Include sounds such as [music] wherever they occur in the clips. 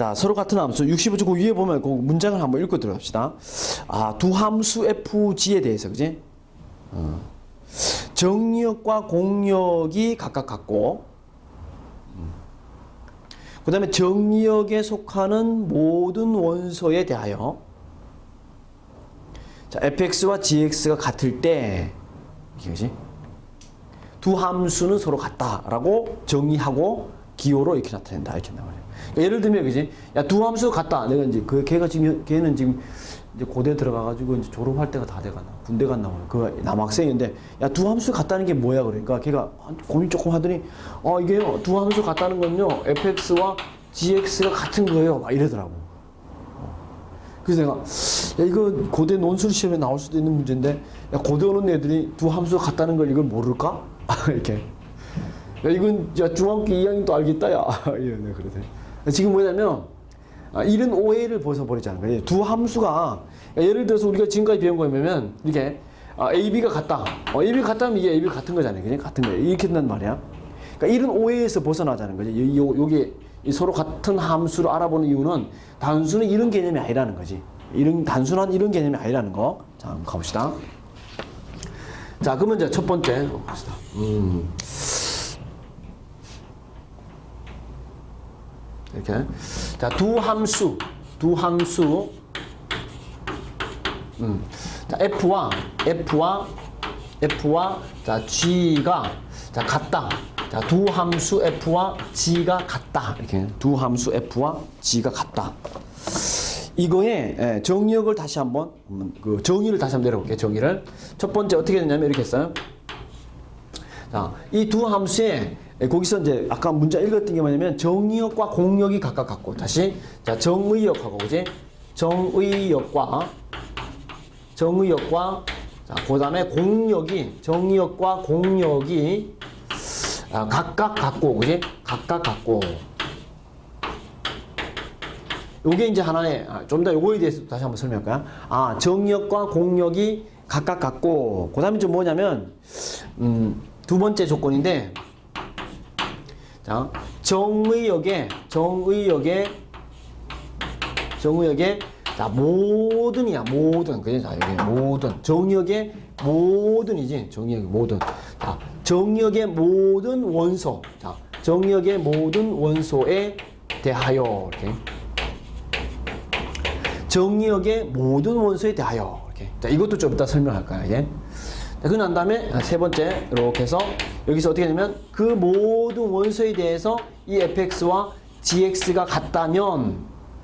자, 서로 같은 함수 65쪽 그 위에 보면 그 문장을 한번 읽고 들어갑시다. 아, 두 함수 FG에 대해서 그지? 어. 정력과 공력이 각각 같고 그 다음에 정력에 속하는 모든 원소에 대하여 자, fx와 gx가 같을 때 그지? 두 함수는 서로 같다라고 정의하고 기호로 이렇게 나타낸다 이렇게 나와요. 그러니까 예를 들면 그지? 야 두 함수 같다. 내가 이제 그 걔가 지금 걔는 지금 이제 고대 들어가가지고 이제 졸업할 때가 다 돼가나 군대 갔나 봐요. 그 남학생인데 야 두 함수 같다는 게 뭐야 그러니까 걔가 한- 고민 조금 하더니 어 이게요 두 함수 같다는 건요 fx와 gx가 같은 거예요. 막 이러더라고. 그래서 내가 야 이거 고대 논술 시험에 나올 수도 있는 문제인데 야 고대 오는 애들이 두 함수 같다는 걸 이걸 모를까? [laughs] 이렇게 야 이건 야 중학교 2학년도 알겠다 야 [laughs] 이러네 그러더니 지금 뭐냐면 아, 이런 오해를 벗어버리자는 거예요 두 함수가 야, 예를 들어서 우리가 지금까지 배운 거 뭐냐면 이렇게 아, A, B가 같다. 어, A, B 같다면 이게 A, B 같은 거잖아요. 그냥 같은 거예요. 이렇게 된단 말이야. 그러니까 이런 오해에서 벗어나자는 거죠. 이 서로 같은 함수를 알아보는 이유는 단순히 이런 개념이 아니라는 거지. 이런 단순한 이런 개념이 아니라는 거자 한번 가봅시다. 자 그러면 이제 첫 번째 봅시다. 음. 이렇게. 자 두 함수. 두 함수. 음. 자 f와 f와 f와 자 g가 자 같다. 자 두 함수 f와 g가 같다. 이렇게. 두 함수 f와 g가 같다. 이거의 예, 정의역을 다시 한번 그 정의를 다시 한번 내려볼게요 정의를. 첫 번째 어떻게 되냐면 이렇게 했어요. 자, 이 두 함수에 예, 거기서 이제 아까 문자 읽었던 게 뭐냐면 정의역과 공역이 각각 같고 다시. 자 정의역하고 그지? 정의역과 정의역과 자 그다음에 공역이 정의역과 공역이 아, 각각 같고 그지? 각각 같고. 요게 이제 하나의 아, 좀더 요거에 대해서 다시 한번 설명할까요? 아 정역과 공역이 각각 같고. 그다음에 좀 뭐냐면 음, 두 번째 조건인데 자 정의역에 정의역에 정의역에 자 모든이야 모든. 그죠 자 여기 모든. 정의역의 모든이지. 정의역의 모든. 자 정의역의 모든 원소. 자 정의역의 모든 원소에 대하여. 이렇게. 정의역의 모든 원소에 대하여. 이렇게. 자 이것도 좀 이따 설명할까요 이제 자, 그난 다음에 세 번째 이렇게 해서 여기서 어떻게 되냐면 그 모든 원소에 대해서 이 fx와 gx가 같다면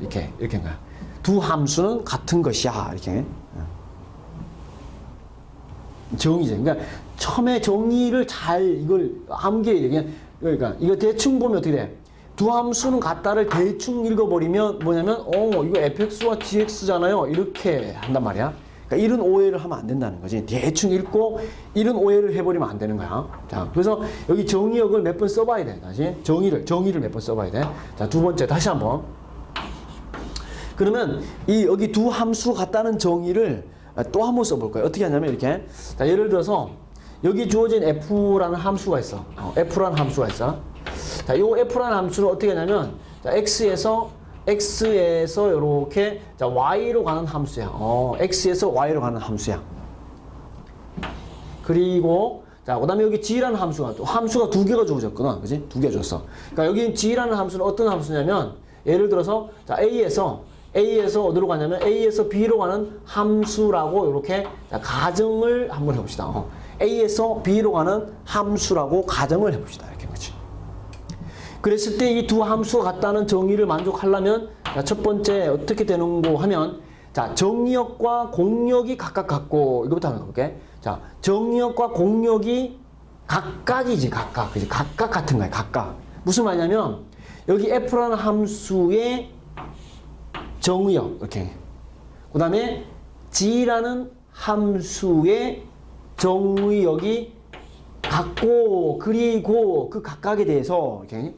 이렇게 이렇게 한 거야. 두 함수는 같은 것이야 이렇게. 정의죠 그러니까 처음에 정의를 잘 이걸 암기해야 돼. 그냥 그러니까 이거 대충 보면 어떻게 돼? 두 함수는 같다를 대충 읽어버리면 뭐냐면 어 이거 fx와 gx잖아요. 이렇게 한단 말이야 그러니까 이런 오해를 하면 안 된다는 거지. 대충 읽고 이런 오해를 해버리면 안 되는 거야. 자 그래서 여기 정의역을 몇 번 써봐야 돼 다시. 정의를 정의를 몇 번 써봐야 돼 자 두 번째 다시 한번. 그러면 이 여기 두 함수 같다는 정의를 또 한 번 써볼까요? 어떻게 하냐면 이렇게. 자 예를 들어서 여기 주어진 f라는 함수가 있어. 어, f라는 함수가 있어. 자, 요 f라는 함수를 어떻게 하냐면 자, x에서 x에서 이렇게 자, y로 가는 함수야. 어, x에서 y로 가는 함수야. 그리고 자, 그다음에 여기 g라는 함수가 또 함수가 두 개가 주어졌거든. 그지? 두개 줬어. 그러니까 여기 g라는 함수는 어떤 함수냐면 예를 들어서 자, a에서 a에서 어디로 가냐면 a에서 b로 가는 함수라고 이렇게 자, 가정을 한번 해 봅시다. 어. a에서 b로 가는 함수라고 가정을 해 봅시다. 그랬을 때 이 두 함수가 같다는 정의를 만족하려면 자, 첫 번째 어떻게 되는 거 하면 자 정의역과 공역이 각각 같고 이거부터 한번 볼게. 자 정의역과 공역이 각각이지 각각. 그지? 각각 같은 거야 각각. 무슨 말이냐면 여기 f라는 함수의 정의역 이렇게. 그다음에 g라는 함수의 정의역이 같고 그리고 그 각각에 대해서 이렇게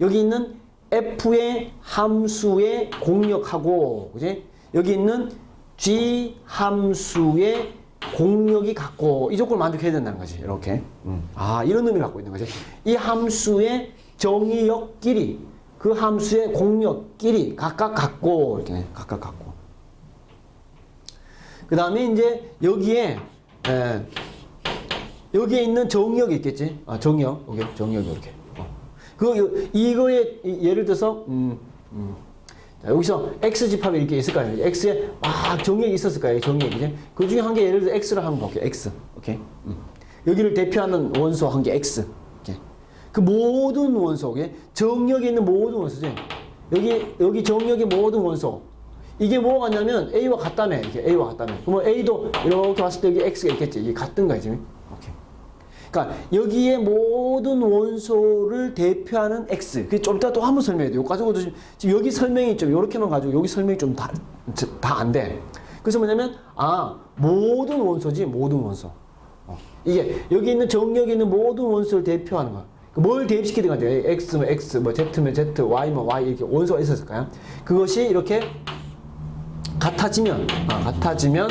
여기 있는 f의 함수의 공역하고 그지 여기 있는 g 함수의 공역이 같고 이 조건을 만족해야 된다는 거지 이렇게 아 이런 의미를 갖고 있는 거지 이 함수의 정의역끼리 그 함수의 공역끼리 각각 같고 이렇게 각각 같고. 그 다음에 이제 여기에 에, 여기에 있는 정의역이 있겠지. 아, 정의역. 오케이. 정의역이 이렇게. 어. 그 이거에 이- 예를 들어서 음, 음. 자, 여기서 x 집합이 이렇게 있을까요? x에 막 정의역이 있었을까요? 정의역이. 그 중에 한 개 예를 들어 x를 한번 볼게요. x. 오케이. 음. 여기를 대표하는 원소 한 개 x. 그 모든 원소, 오케이? 정역에 있는 모든 원소지. 여기 여기 정역의 모든 원소. 이게 뭐가 같냐면 A와 같다며 이렇게 A와 같다며. 그러면 A도 이렇게 봤을 때 여기 X가 있겠지. 이게 같은 거야 지금. 그러니까 여기에 모든 원소를 대표하는 X. 그좀 이따 또 한번 설명해야 돼. 요 가지고도 지금, 지금 여기 설명이 좀 이렇게만 가지고 여기 설명이 좀 다 다 안 돼. 그래서 뭐냐면 아 모든 원소지 모든 원소. 어. 이게 여기 있는 정력에 있는 모든 원소를 대표하는 거야. 그뭘 대입시키든 간에 X면 X, 뭐 Z면 Z, Y면 Y 이렇게 원소가 있었을까요? 그것이 이렇게 같아지면 아, 같아지면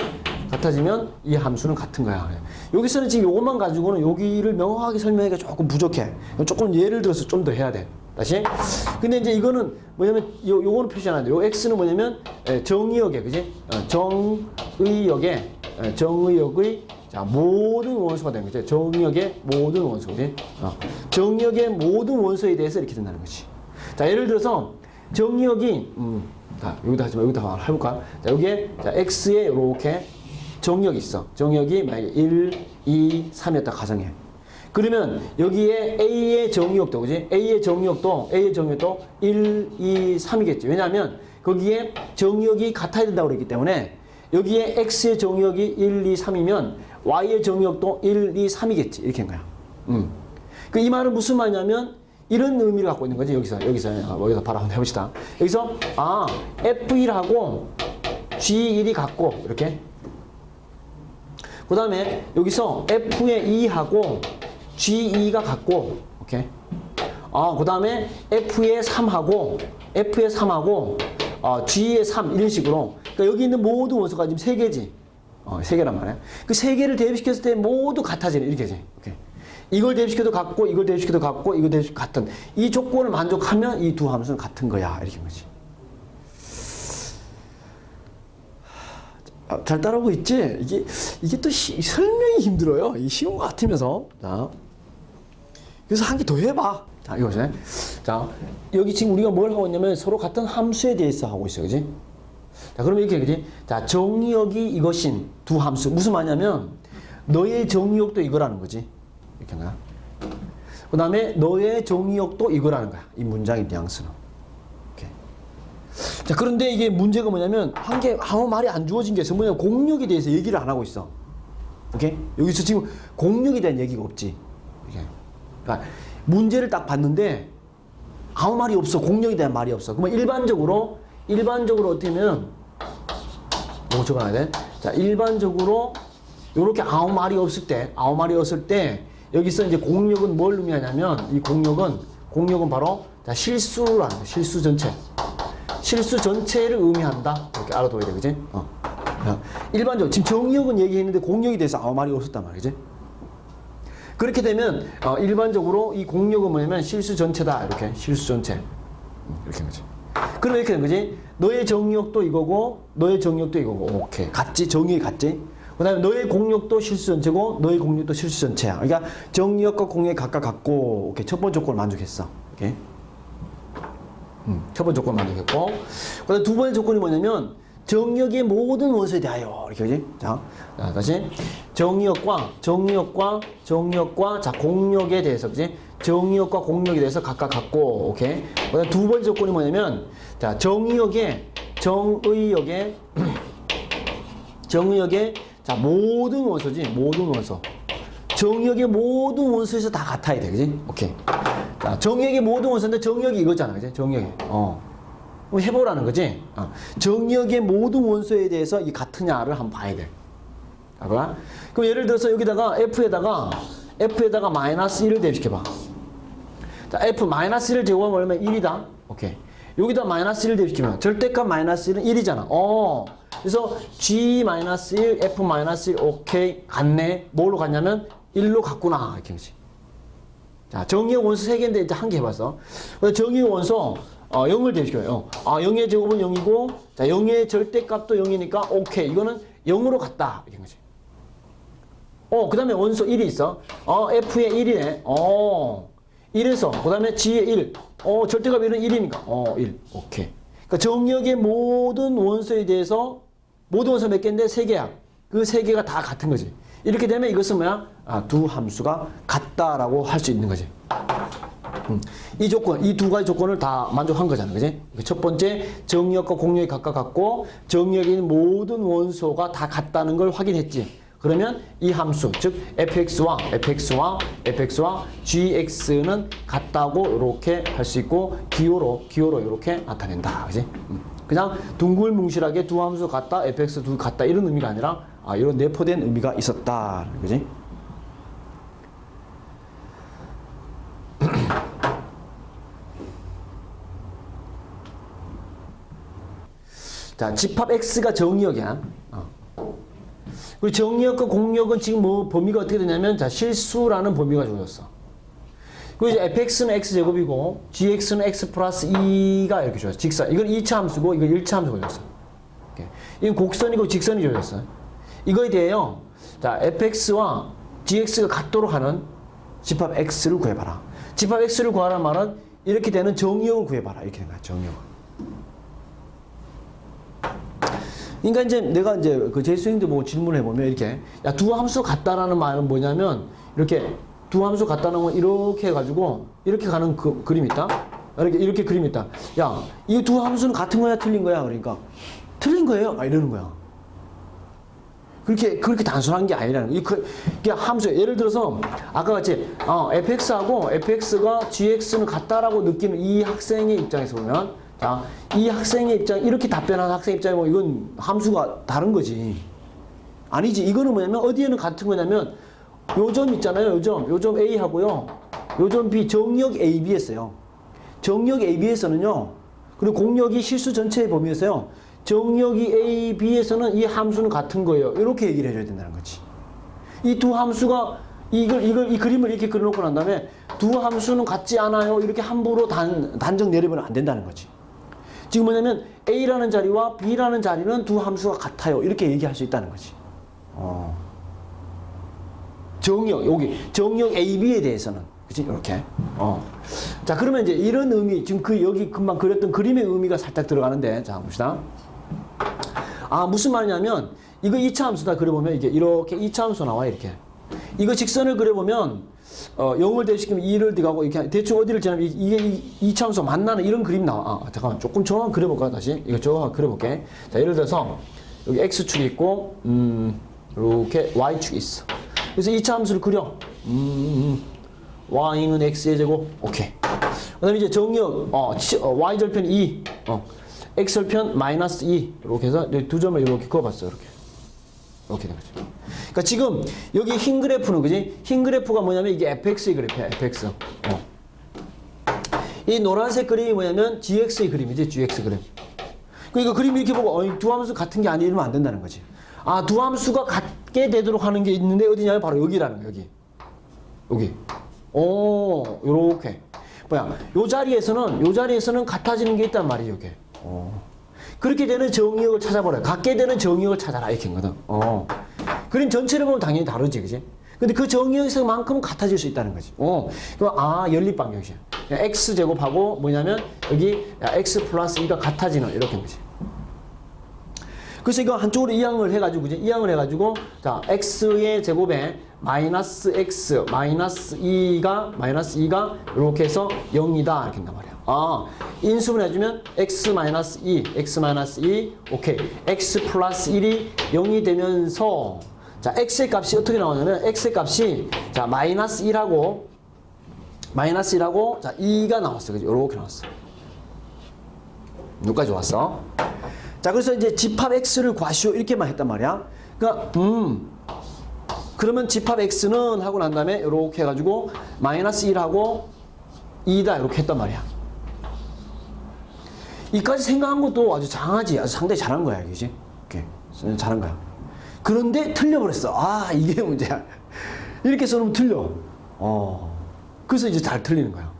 같아지면 이 함수는 같은 거야. 여기서는 지금 요것만 가지고는 여기를 명확하게 설명하기가 조금 부족해. 조금 예를 들어서 좀 더 해야 돼. 다시. 근데 이제 이거는 뭐냐면 요 요거는 표시 안 하는데 요 x는 뭐냐면 에, 정의역에 그지? 어, 정의역에 에, 정의역의 자 모든 원소가 되는 거죠. 정의역의 모든 원소 그지? 어, 정의역의 모든 원소에 대해서 이렇게 된다는 거지. 자 예를 들어서 정의역이 음, 자, 여기다 하지 마. 여기다 해볼까? 자, 여기에, 자, X에 이렇게 정역이 있어. 정역이 만약에 1, 2, 3이었다 가정해. 그러면 여기에 A의 정의역도, 그지? A의 정의역도, A의 정의역도 1, 2, 3이겠지. 왜냐하면 거기에 정의역이 같아야 된다고 그랬기 때문에 여기에 X의 정의역이 1, 2, 3이면 Y의 정의역도 1, 2, 3이겠지. 이렇게 한 거야. 음. 그 이 말은 무슨 말이냐면 이런 의미를 갖고 있는 거지 여기서 여기서 아, 여기서 바로 한번 해봅시다. 여기서 아 F1하고 G1이 같고 이렇게. 그 다음에 여기서 F의 2하고 G2가 같고 오케이. 아 그 다음에 F의 3하고 F의 3하고 어, G의 3 이런 식으로. 그러니까 여기 있는 모든 원소가 지금 세 개지. 어, 세 개란 말이야. 그세 개를 대입시켰을 때 모두 같아지네 이렇게지. 오케이. 이걸 대입시켜도 같고 이걸 대입시켜도 같고 이걸 대입시켜도 같은 이 조건을 만족하면 이 두 함수는 같은 거야 이렇게 거지. 아, 잘 따라오고 있지? 이게 이게 또 시- 설명이 힘들어요. 이 쉬운 것 같으면서 자 그래서 한 개 더 해봐. 자 이거지. 자 여기 지금 우리가 뭘 하고 있냐면 서로 같은 함수에 대해서 하고 있어, 그지? 자 그러면 이렇게 그지? 자 정의역이 이것인 두 함수 무슨 말이냐면 너의 정의역도 이거라는 거지. 이렇게 한 거야. 그 다음에 너의 정의역도 이거라는 거야. 이 문장의 뉘앙스는. 자, 그런데 이게 문제가 뭐냐면, 한 개, 아무 말이 안 주어진 게 있어. 뭐냐, 공력에 대해서 얘기를 안 하고 있어. 오케이? 여기서 지금 공력에 대한 얘기가 없지. 이렇게. 그러니까 문제를 딱 봤는데, 아무 말이 없어. 공력에 대한 말이 없어. 그러면 일반적으로, 일반적으로 어떻게 하면, 뭐 적어놔야 돼? 자, 일반적으로, 요렇게 아무 말이 없을 때, 아무 말이 없을 때, 여기서 이제 공력은 뭘 의미하냐면, 이 공력은, 공력은 바로, 자, 실수라는. 실수 전체. 실수 전체를 의미한다. 이렇게 알아둬야 돼, 그지? 어. 자, 일반적으로, 지금 정력은 얘기했는데 공력에 대해서 아무 말이 없었단 말이지. 그렇게 되면, 어, 일반적으로 이 공력은 뭐냐면 실수 전체다. 이렇게. 실수 전체. 음, 이렇게 한 거지. 그럼 이렇게 된 거지. 너의 정력도 이거고, 너의 정력도 이거고. 오케이. 같지? 정력이 같지? 그 다음에 너의 공력도 실수 전체고, 너의 공력도 실수 전체야. 그러니까 정력과 공력이 각각 같고, 오케이. 첫 번째 조건을 만족했어. 오케이. 음, 첫 번째 조건 만족했고. 그 다음에 두 번째 조건이 뭐냐면, 정력의 모든 원소에 대하여. 이렇게, 그지? 자, 자, 다시. 정력과, 정력과, 정력과, 자, 공력에 대해서, 그지? 정의역과 공력에 대해서 각각 같고, 오케이? 그 다음에 두 번째 조건이 뭐냐면, 자, 정의역에, 정의역에, 정의역에, 자, 모든 원소지, 모든 원소. 정의역의 모든 원소에서 다 같아야 돼, 그지? 오케이. 자, 정의역의 모든 원소인데 정의역이 이거잖아, 그지? 정의역이. 어. 해보라는 거지? 어. 정의역의 모든 원소에 대해서 이 같으냐를 한번 봐야 돼. 알아? 그럼 예를 들어서 여기다가 F에다가, F에다가 마이너스 1을 대입시켜봐. 자, F 마이너스 1을 제곱하면 얼마? 1이다. 오케이. 여기다 마이너스 1을 대입시키면 절대값 마이너스 1은 1이잖아. 어. 그래서 G 마이너스 1, F 마이너스 1, 오케이. 같네. 뭘로 갔냐면 1로 갔구나. 이렇게 그지. 자, 정의의 원소 3개인데 이제 한 개 해봤어. 정의의 원소, 어, 0을 대입시켜요. 어. 아, 0의 제곱은 0이고, 자, 0의 절대값도 0이니까, 오케이. 이거는 0으로 갔다. 이런 거지. 어, 그 다음에 원소 1이 있어. 어, F의 1이네. 어, 1에서, 그 다음에 G의 1. 어, 절대값 1은 1이니까. 어, 1. 오케이. 그러니까 정역의 모든 원소에 대해서, 모든 원소 몇 개인데? 세 개야. 그 세 개가 다 같은 거지. 이렇게 되면 이것은 뭐야? 아, 두 함수가 같다라고 할 수 있는 거지. 음, 이 조건, 이 두 가지 조건을 다 만족한 거잖아. 그지? 첫 번째, 정역과 공역이 각각 같고, 정역에 모든 원소가 다 같다는 걸 확인했지. 그러면 이 함수, 즉, fx와 fx와 fx와 gx는 같다고 이렇게 할 수 있고, 기호로, 기호로 이렇게 나타낸다. 그지? 음, 그냥 둥글뭉실하게 두 함수 같다, fx 두 같다, 이런 의미가 아니라, 아, 이런 내포된 의미가 있었다. 그지? [clears throat] 자, 집합 X가 정의역이야. 어. 그리고 정의역과 공역은 지금 뭐 범위가 어떻게 되냐면, 자, 실수라는 범위가 주어졌어. 그리고 이제 fx는 x제곱이고, gx는 x 플러스 2가 이렇게 주어졌어. 직선. 이건 2차 함수고, 이건 1차 함수가. 이렇게. 이건 곡선이고 직선이 주어졌어. 이거에 대해요. 자, fx와 gx가 같도록 하는 집합 x를 구해봐라. 집합 x를 구하라는 말은 이렇게 되는 정의역을 구해봐라. 이렇게 되는 거야, 정의역을. 그러니까 이제 내가 이제 그 재수생들 보고 질문해 보면 이렇게 야 두 함수 같다라는 말은 뭐냐면 이렇게 두 함수 같다는 건 이렇게 해가지고 이렇게 가는 그 그림이 있다. 이렇게 이렇게 그림이 있다. 야 이 두 함수는 같은 거야 틀린 거야 그러니까 틀린 거예요. 막 이러는 거야. 그렇게 그렇게 단순한 게 아니라는 이 그, 이게 함수 예를 들어서 아까 같이 어, fx하고 fx가 gx는 같다라고 느끼는 이 학생의 입장에서 보면 자, 이 학생의 입장 이렇게 답변하는 학생 입장에 뭐 이건 함수가 다른 거지. 아니지. 이거는 뭐냐면 어디에는 같은 거냐면 요점 있잖아요. 요점. 요점 A하고요. 요점 B 정역 AB에서요. 정역 AB에서는요. 그리고 공역이 실수 전체의 범위에서요. 정역이 AB에서는 이 함수는 같은 거예요. 이렇게 얘기를 해줘야 된다는 거지. 이 두 함수가 이걸 이걸 이 그림을 이렇게 그려놓고 난 다음에 두 함수는 같지 않아요. 이렇게 함부로 단 단정 내리면 안 된다는 거지. 지금 뭐냐면 A라는 자리와 B라는 자리는 두 함수가 같아요. 이렇게 얘기할 수 있다는 거지. 어. 정역 여기 정역 AB에 대해서는 그치 이렇게. 어. 자 그러면 이제 이런 의미 지금 그 여기 금방 그렸던 그림의 의미가 살짝 들어가는데 자 봅시다. 아 무슨 말이냐면 이거 2차 함수 다 그려보면 이게 이렇게 2차 함수 나와 이렇게. 이거 직선을 그려보면 어, 0을 대시키면 2를 들어가고 이렇게 대충 어디를 지나면 이- 이게 2차 함수 만나는 이런 그림 나와. 아, 잠깐만 조금 정확히 그려볼까 다시 이거 정확히 그려볼게. 자 예를 들어서 여기 x축이 있고 음 이렇게 y축이 있어. 그래서 2차 함수를 그려. 음, 음, y는 x의 제곱 오케이. 그 다음에 이제 정역 어, 치- 어, y 절편 2 어, x 절편 마이너스 2 이렇게 해서 두 점을 이렇게 그어봤어 이렇게. 이렇게 된 거죠. 그러니까 지금 여기 흰 그래프는 그지? 흰 그래프가 뭐냐면 이게 fx의 그래프야, fx. 어. 이 노란색 그림이 뭐냐면 gx의 그림이지, gx 그림. 그러니까 그림 이렇게 보고 어, 두 함수 같은 게 아니면 안 된다는 거지. 아, 두 함수가 같 게 되도록 하는 게 있는데 어디냐면 바로 여기라는 여기. 여기. 오, 요렇게. 뭐야? 요 자리에서는 요 자리에서는 같아지는 게 있단 말이에요, 이게. 어. 그렇게 되는 정의역을 찾아보라. 같게 되는 정의역을 찾아라. 이렇게 거든. 어. 그림 전체를 보면 당연히 다르지, 그지? 근데 그 정의역에서만큼은 같아질 수 있다는 거지. 어. 그럼 아, 연립방정식이야. x 제곱하고 뭐냐면 여기 야, x 플러스 2가 같아지는 이렇게 된 거지. 그래서 이거 한쪽으로 이항을 해가지고 이제 이항을 해가지고 자 x의 제곱에 마이너스 x 마이너스 2가 마이너스 2가 이렇게 해서 0이다 이렇게 한단 말이야. 아 인수분 해주면 x 마이너스 2 x 마이너스 2 오케이 x 플러스 1이 0이 되면서 자 x의 값이 어떻게 나오냐면 x의 값이 자 마이너스 1하고 마이너스 1하고 자 2가 나왔어 그죠? 이렇게 나왔어. 여기까지 왔어. 자, 그래서 이제 집합 x를 과시오 이렇게만 했단 말이야. 그러니까 음 그러면 집합 x는 하고 난 다음에 이렇게 해가지고 마이너스 1하고 2다 이렇게 했단 말이야. 이까지 생각한 것도 아주 장하지. 아주 상당히 잘한 거야, 그지? 이렇게 잘한 거야. 그런데 틀려버렸어. 아, 이게 [laughs] 문제야. 이렇게 써놓으면 틀려. 어. 그래서 이제 잘 틀리는 거야.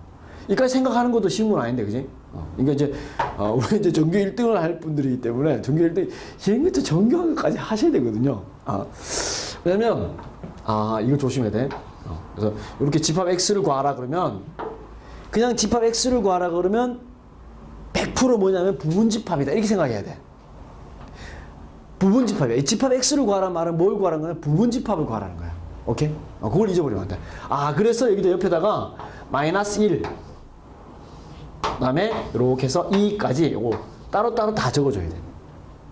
이까지 생각하는 것도 쉬운 건 아닌데, 그지? 어, 그러니까 이제 어, [laughs] 우리 이제 전교 1등을 할 분들이기 때문에 전교 1등 이런 것도 전교까지 하셔야 되거든요. 아, 왜냐면 아 이거 조심해야 돼. 어, 그래서 이렇게 집합 x를 구하라 그러면 그냥 집합 x를 구하라 그러면 100% 뭐냐면 부분 집합이다 이렇게 생각해야 돼. 부분 집합이야. 이 집합 x를 구하라는 말은 뭘 구하라는 거야? 부분 집합을 구하라는 거야. 오케이? 어, 그걸 잊어버리면 안 돼. 아, 그래서 여기다 옆에다가 마이너스 1. 그다음에 이렇게 해서 2까지 요거 따로따로 다 적어줘야 돼.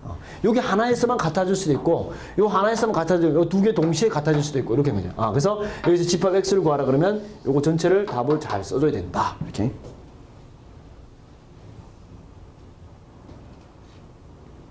어, 여기 하나에서만 같아질 수도 있고, 요 하나에서만 같아질, 요두 개 동시에 같아질 수도 있고, 이렇게 하는 거죠. 아, 그래서 여기서 집합 x를 구하라 그러면 요거 전체를 답을 잘 써줘야 된다. 이렇게.